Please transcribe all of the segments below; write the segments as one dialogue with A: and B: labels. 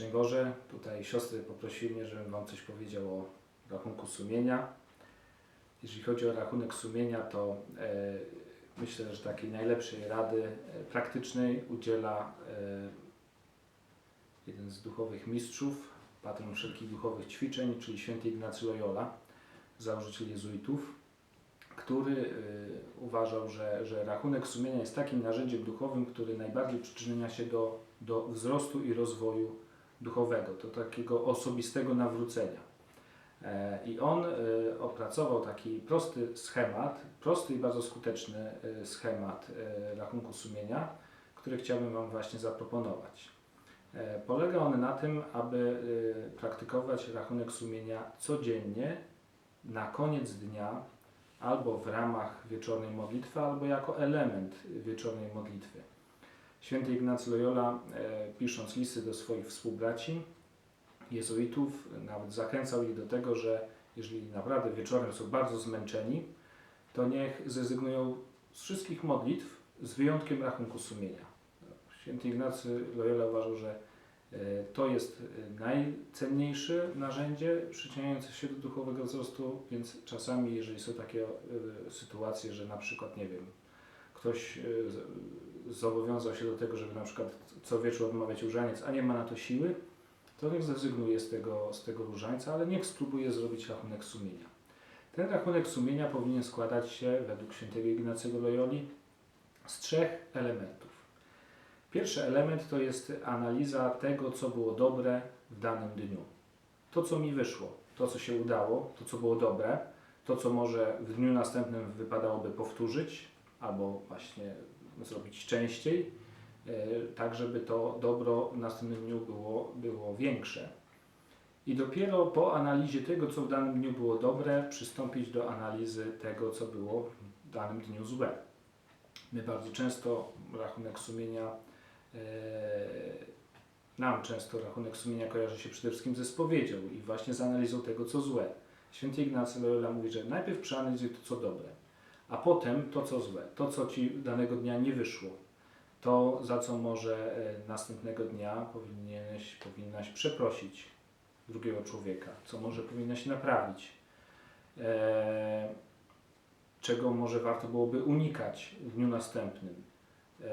A: Szczęść Boże, tutaj siostry poprosiły mnie, żebym Wam coś powiedział o rachunku sumienia. Jeżeli chodzi o rachunek sumienia, to e, myślę, że takiej najlepszej rady e, praktycznej udziela e, jeden z duchowych mistrzów, patron wszelkich duchowych ćwiczeń, czyli święty Ignacy Loyola, założyciel jezuitów, który y, uważał, że, że rachunek sumienia jest takim narzędziem duchowym, który najbardziej przyczynia się do, do wzrostu i rozwoju duchowego, do takiego osobistego nawrócenia. E, I on y, opracował taki prosty schemat, prosty i bardzo skuteczny y, schemat rachunku sumienia, który chciałbym Wam właśnie zaproponować. E, Polega on na tym, aby praktykować rachunek sumienia codziennie na koniec dnia albo w ramach wieczornej modlitwy, albo jako element wieczornej modlitwy. Święty Ignacy Loyola, e, pisząc listy do swoich współbraci, jezuitów, nawet zachęcał ich do tego, że jeżeli naprawdę wieczorem są bardzo zmęczeni, to niech zrezygnują z wszystkich modlitw z wyjątkiem rachunku sumienia. Święty Ignacy Loyola uważał, że e, to jest e, najcenniejsze narzędzie przyczyniające się do duchowego wzrostu, więc czasami, jeżeli są takie sytuacje, że na przykład, nie wiem, ktoś e, zobowiązał się do tego, żeby na przykład co wieczór odmawiać różaniec, a nie ma na to siły, to niech zrezygnuje z tego, z tego różańca, ale niech spróbuje zrobić rachunek sumienia. Ten rachunek sumienia powinien składać się, według świętego Ignacego Loyoli, z trzech elementów. Pierwszy element to jest analiza tego, co było dobre w danym dniu. To, co mi wyszło, to, co się udało, to, co było dobre, to, co może w dniu następnym wypadałoby powtórzyć albo właśnie zrobić częściej, e, tak żeby to dobro w następnym dniu było, było większe. I dopiero po analizie tego, co w danym dniu było dobre, przystąpić do analizy tego, co było w danym dniu złe. My bardzo często rachunek sumienia, e, nam często rachunek sumienia kojarzy się przede wszystkim ze spowiedzią i właśnie z analizą tego, co złe. Święty Ignacy Loyola mówi, że najpierw przeanalizuj to, co dobre, a potem to, co złe, to, co ci danego dnia nie wyszło, to, za co może e, następnego dnia powinieneś, powinnaś przeprosić drugiego człowieka, co może powinnaś naprawić, e, czego może warto byłoby unikać w dniu następnym. E,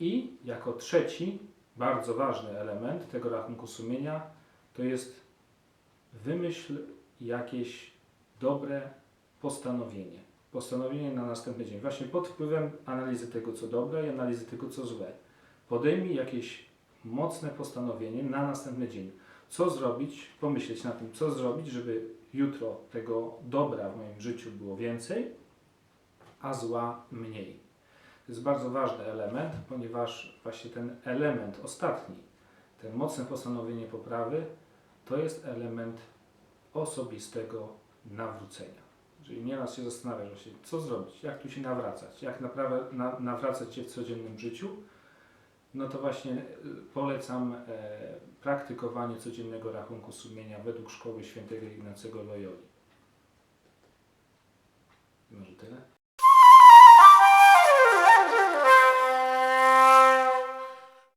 A: I jako trzeci, bardzo ważny element tego rachunku sumienia, to jest wymyśl jakieś dobre postanowienie. Postanowienie na następny dzień. Właśnie pod wpływem analizy tego, co dobre i analizy tego, co złe. Podejmij jakieś mocne postanowienie na następny dzień. Co zrobić, pomyśleć na tym, co zrobić, żeby jutro tego dobra w moim życiu było więcej, a zła mniej. To jest bardzo ważny element, ponieważ właśnie ten element ostatni, ten mocne postanowienie poprawy, to jest element osobistego nawrócenia. Czyli nieraz się zastanawiasz właśnie, co zrobić, jak tu się nawracać, jak naprawa, na, nawracać się w codziennym życiu, no to właśnie y, polecam e, praktykowanie codziennego rachunku sumienia według szkoły świętego Ignacego Loyoli. Może tyle?